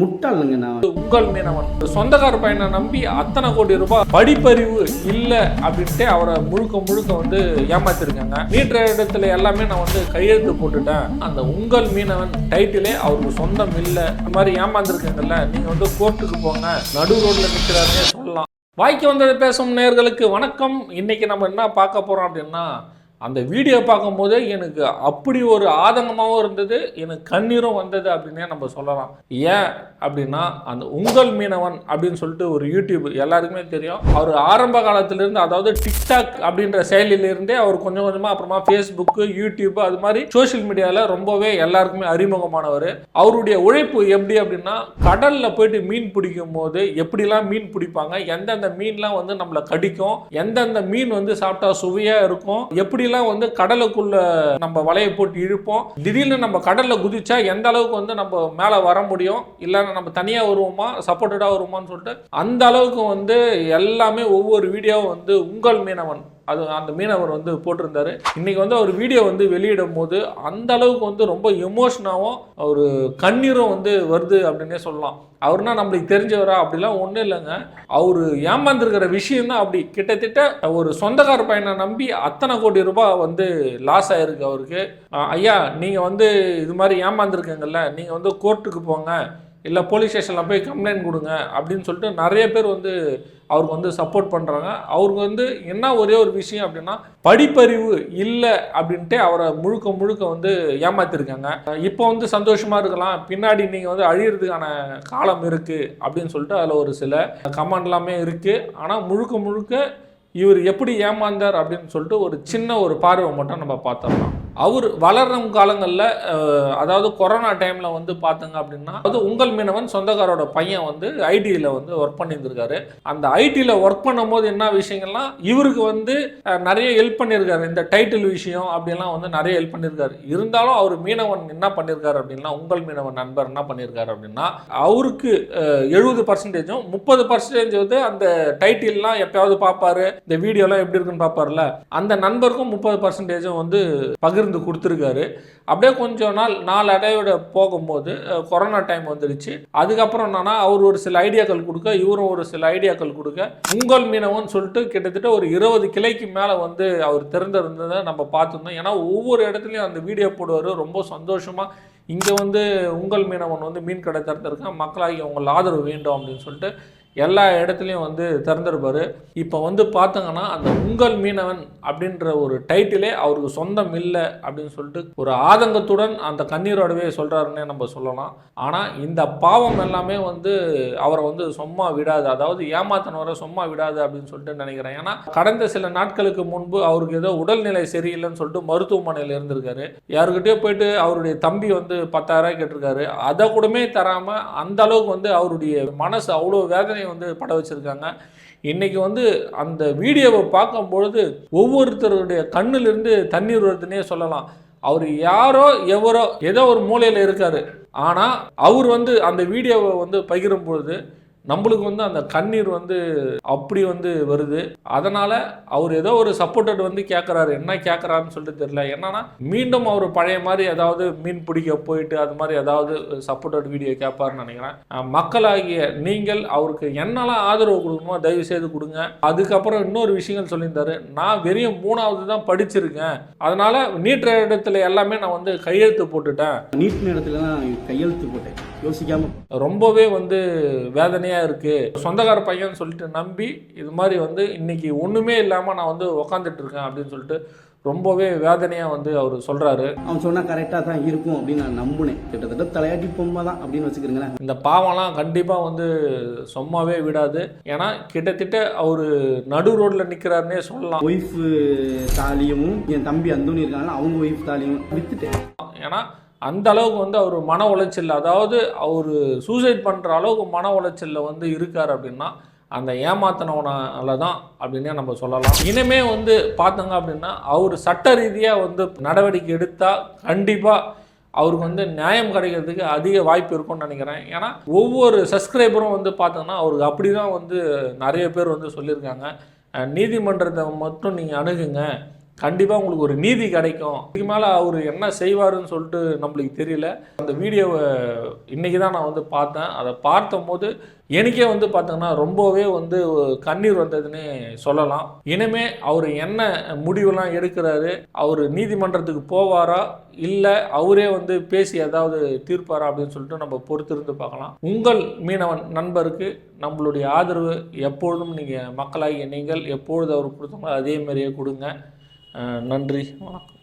முட்டாளுங்க நான். உங்கள் மீனவன் சொந்தக்கார பையனை நம்பி அத்தனை கோடி ரூபாய் படிப்பறிவு இல்ல அப்படின்ட்டு அவரை முழுக்க முழுக்க வந்து ஏமாத்திருக்காங்க. நீட்டுற இடத்துல எல்லாமே நான் வந்து கையெழுத்து போட்டுட்டேன். அந்த உங்கள் மீனவன் டைட்டிலே அவருக்கு சொந்தம் இல்ல. இந்த மாதிரி ஏமாந்துருக்கீங்கல்ல நீங்க வந்து கோர்ட்டுக்கு போங்க. நடு ரோட்ல நிக்கிறாருன்னே சொல்லலாம். வாய்க்கு வந்ததை பேசும் நேர்களுக்கு வணக்கம். இன்னைக்கு நம்ம என்ன பார்க்க போறோம் அப்படின்னா அந்த வீடியோ பார்க்கும்போதே எனக்கு அப்படி ஒரு ஆதங்கமாகவும் இருந்தது எனக்கு கண்ணீரும் வந்தது அப்படின்னே நம்ம சொல்லலாம். ஏன் அப்படின்னா அந்த உங்கள் மீனவன் அப்படின்னு சொல்லிட்டு ஒரு யூடியூப் எல்லாருக்குமே தெரியும். அவர் ஆரம்ப காலத்திலிருந்து அதாவது டிக்டாக் அப்படின்ற செயலிலிருந்தே அவர் கொஞ்சம் கொஞ்சமாக அப்புறமா ஃபேஸ்புக்கு யூடியூப் அது மாதிரி சோஷியல் மீடியாவில் ரொம்பவே எல்லாருக்குமே அறிமுகமானவர். அவருடைய உழைப்பு எப்படி அப்படின்னா கடலில் போயிட்டு மீன் பிடிக்கும் போது எப்படிலாம் மீன் பிடிப்பாங்க எந்தெந்த மீன்லாம் வந்து நம்மளை கடிக்கும் எந்தெந்த மீன் வந்து சாப்பிட்டா சுவையாக இருக்கும் எப்படி எப்படிலாம் வந்து கடலுக்குள்ள நம்ம வலையை போட்டு இழுப்போம். திடீர்னு நம்ம கடலில் குதிச்சா எந்த அளவுக்கு வந்து நம்ம மேலே வர முடியும்? இல்லைன்னா நம்ம தனியாக வருவோமா? சப்போர்ட்டடாக வருவோமான்னு சொல்லிட்டு அந்த அளவுக்கு வந்து எல்லாமே ஒவ்வொரு வீடியோவும் வந்து உங்கள் மீனவன் அது அந்த மீனவர் வந்து போட்டிருந்தாரு. இன்னைக்கு வந்து அவர் வீடியோ வந்து வெளியிடும் போது அந்த அளவுக்கு வந்து ரொம்ப எமோஷனாகவும் ஒரு கண்ணீரும் வந்து வருது அப்படின்னே சொல்லலாம். அவர்னா நம்மளுக்கு தெரிஞ்சவரா? அப்படிலாம் ஒன்றும் இல்லைங்க. அவர் ஏமாந்துருக்கிற விஷயம் தான் அப்படி. கிட்டத்தட்ட ஒரு சொந்தக்கார பையனை நம்பி அத்தனை கோடி ரூபாய் வந்து லாஸ் ஆயிருக்கு அவருக்கு. ஐயா நீங்கள் வந்து இது மாதிரி ஏமாந்துருக்கீங்கல்ல நீங்கள் வந்து கோர்ட்டுக்கு போங்க. இல்லை போலீஸ் ஸ்டேஷனில் போய் கம்ப்ளைண்ட் கொடுங்க அப்படின்னு சொல்லிட்டு நிறைய பேர் வந்து அவருக்கு வந்து சப்போர்ட் பண்ணுறாங்க அவருக்கு வந்து என்ன ஒரே ஒரு விஷயம் அப்படின்னா படிப்பறிவு இல்லை அப்படின்ட்டு அவரை முழுக்க முழுக்க வந்து ஏமாத்திருக்காங்க. இப்போ வந்து சந்தோஷமாக இருக்கலாம். பின்னாடி நீங்கள் வந்து அழியிறதுக்கான காலம் இருக்குது அப்படின்னு சொல்லிட்டு அதில் ஒரு சில கமெண்ட் எல்லாமே இருக்குது ஆனால் முழுக்க முழுக்க இவர் எப்படி ஏமாந்தார் அப்படின்னு சொல்லிட்டு ஒரு சின்ன ஒரு பார்வை மட்டும் நம்ம பார்த்துடலாம். அவர் வளரும் காலங்களில் அதாவது கொரோனா டைமில் வந்து பார்த்தங்க அப்படின்னா அது உங்கள் மீனவன் சொந்தக்காரோட பையன் வந்து ஐடியில் வந்து ஒர்க் பண்ணியிருந்திருக்காரு. அந்த ஐடியில் ஒர்க் பண்ணும்போது என்ன விஷயங்கள்லாம் இவருக்கு வந்து நிறைய ஹெல்ப் பண்ணியிருக்காரு. இந்த டைட்டில் விஷயம் அப்படிலாம் வந்து நிறைய ஹெல்ப் பண்ணியிருக்காரு. இருந்தாலும் அவர் மீனவன் என்ன பண்ணியிருக்காரு அப்படின்னா உங்கள் மீனவன் நண்பர் என்ன பண்ணியிருக்காரு அப்படின்னா அவருக்கு எழுபது பர்சன்டேஜும் முப்பது பர்சன்டேஜ் வந்து அந்த டைட்டில்லாம் எப்பயாவது பார்ப்பாரு இந்த வீடியோலாம் எப்படி இருக்குன்னு பார்ப்பார்ல அந்த நண்பருக்கும் முப்பது பர்சன்டேஜும் வந்து இருந்து கொடுத்துருக்காரு. அப்படியே கொஞ்சம் நாள் நாலு அடையோட போகும்போது கொரோனா டைம் வந்துருச்சு. அதுக்கப்புறம் என்னன்னா அவர் ஒரு சில ஐடியாக்கள் கொடுக்க இவரும் ஒரு சில ஐடியாக்கள் கொடுக்க உங்கள் மீனவன் சொல்லிட்டு கிட்டத்தட்ட ஒரு இருபது கிளைக்கு மேலே வந்து அவர் திறந்திருந்ததை நம்ம பார்த்துருந்தோம். ஏன்னா ஒவ்வொரு இடத்துலையும் அந்த வீடியோ போடுவார் ரொம்ப சந்தோஷமாக இங்கே வந்து உங்கள் மீனவன் வந்து மீன் கடை திறந்திருக்கான் மக்களாகி உங்கள் ஆதரவு வேண்டும் அப்படின்னு சொல்லிட்டு எல்லா இடத்துலையும் வந்து திறந்துருப்பார். இப்போ வந்து பார்த்தங்கன்னா அந்த உங்கள் மீனவன் அப்படின்ற ஒரு டைட்டிலே அவருக்கு சொந்தம் இல்லை அப்படின்னு சொல்லிட்டு ஒரு ஆதங்கத்துடன் அந்த கண்ணீரோடவே சொல்கிறாருன்னே நம்ம சொல்லலாம். ஆனால் இந்த பாவம் எல்லாமே வந்து அவரை வந்து சும்மா விடாது. அதாவது ஏமாத்தினவரை சும்மா விடாது அப்படின்னு சொல்லிட்டு நினைக்கிறேன். ஏன்னா கடந்த சில நாட்களுக்கு முன்பு அவருக்கு ஏதோ உடல்நிலை சரியில்லைன்னு சொல்லிட்டு மருத்துவமனையில் இருந்திருக்காரு. யாருக்கிட்டயோ போயிட்டு அவருடைய தம்பி வந்து பத்தாயிரம் கேட்டிருக்காரு. அதை கூடமே தராமல் அந்த அளவுக்கு வந்து அவருடைய மனசு அவ்வளோ வேதனை வந்து பட வச்சிருக்காங்க. இன்னைக்கு வந்து அந்த வீடியோவை பார்க்கும் பொழுது ஒவ்வொருத்தருடைய கண்ணிலிருந்து தண்ணீர் வருதுன்னே சொல்லலாம். அவர் யாரோ எவரோ ஏதோ ஒரு மூலையில் இருக்காரு. ஆனால் அவர் வந்து அந்த வீடியோவை வந்து பகிரும் பொழுது நம்மளுக்கு வந்து அந்த கண்ணீர் வந்து அப்படி வந்து வருது. அதனால் அவர் ஏதோ ஒரு சப்போர்ட்டட் வந்து கேட்குறாரு என்ன கேட்குறாருன்னு சொல்லிட்டு தெரியல. என்னன்னா மீண்டும் அவர் பழைய மாதிரி ஏதாவது மீன் பிடிக்க போயிட்டு அது மாதிரி ஏதாவது சப்போர்ட்டட் வீடியோ கேட்பாருன்னு நினைக்கிறேன். மக்களாகிய நீங்கள் அவருக்கு என்னெல்லாம் ஆதரவு கொடுக்கணுமோ தயவு செய்து கொடுங்க. அதுக்கப்புறம் இன்னொரு விஷயங்கள் சொல்லியிருந்தாரு. நான் வெறும் மூணாவது தான் படிச்சிருக்கேன். அதனால நீட்டுற இடத்துல எல்லாமே நான் வந்து கையெழுத்து போட்டுட்டேன். நீட் இடத்துல தான் கையெழுத்து போட்டேன். யோசிக்காம ரொம்பவே வந்து வேதனையாக இருக்குது சொந்தக்கார பையன் சொல்லிட்டு நம்பி இது மாதிரி வந்து இன்னைக்கு ஒன்றுமே இல்லாமல் நான் வந்து உக்காந்துட்டு இருக்கேன் அப்படின்னு சொல்லிட்டு ரொம்பவே வேதனையாக வந்து அவர் சொல்கிறாரு அவன் சொன்னா கரெக்டாக தான் இருக்கும் அப்படின்னு நான் நம்பினேன். கிட்டத்தட்ட தலையாட்டி பொம்மை தான் அப்படின்னு வச்சுக்கிறீங்களேன் இந்த பாவம்லாம் கண்டிப்பாக வந்து சும்மாவே விடாது. ஏன்னா கிட்டத்தட்ட அவர் நடு ரோட்டில் நிற்கிறாருன்னே சொல்லலாம். ஒய்ஃப் தாலியும் என் தம்பி அந்தோனி இருக்காங்களா அவங்க ஒய்ஃப் தாலியும் வித்துட்டேன். ஏன்னா அந்த அளவுக்கு வந்து அவர் மன உளைச்சல் அதாவது அவர் சூசைட் பண்ணுற அளவுக்கு மன உளைச்சலில் வந்து இருக்கார் அப்படின்னா அந்த ஏமாத்தினவனால தான் அப்படின்னே நம்ம சொல்லலாம். இனிமே வந்து பார்த்தோங்க அப்படின்னா அவர் சட்ட ரீதியாக வந்து நடவடிக்கை எடுத்தால் கண்டிப்பாக அவருக்கு வந்து நியாயம் கிடைக்கிறதுக்கு அதிக வாய்ப்பு இருக்கும்னு நினைக்கிறேன். ஏன்னா ஒவ்வொரு சப்ஸ்கிரைபரும் வந்து பார்த்தோங்கன்னா அவருக்கு அப்படி தான் வந்து நிறைய பேர் வந்து சொல்லியிருக்காங்க. நீதிமன்றத்தை மட்டும் நீங்கள் அணுகுங்க. கண்டிப்பாக உங்களுக்கு ஒரு நீதி கிடைக்கும். இதுக்கு மேலே அவர் என்ன செய்வாருன்னு சொல்லிட்டு நம்மளுக்கு தெரியல. அந்த வீடியோவை இன்றைக்கி தான் நான் வந்து பார்த்தேன். அதை பார்த்தபோது எனக்கே வந்து பார்த்தீங்கன்னா ரொம்பவே வந்து கண்ணீர் வந்ததுன்னு சொல்லலாம். இனிமே அவர் என்ன முடிவெல்லாம் எடுக்கிறாரு அவர் நீதிமன்றத்துக்கு போவாரா இல்லை அவரே வந்து பேசி ஏதாவது தீர்ப்பாரா அப்படின்னு சொல்லிட்டு நம்ம பொறுத்திருந்து பார்க்கலாம். உங்கள் மீனவன் நண்பருக்கு நம்மளுடைய ஆதரவு எப்பொழுதும் நீங்கள் மக்களாகிய நீங்கள் எப்பொழுது அவர் கொடுத்தோங்களோ அதே மாதிரியே கொடுங்க. நன்றி. வணக்கம்.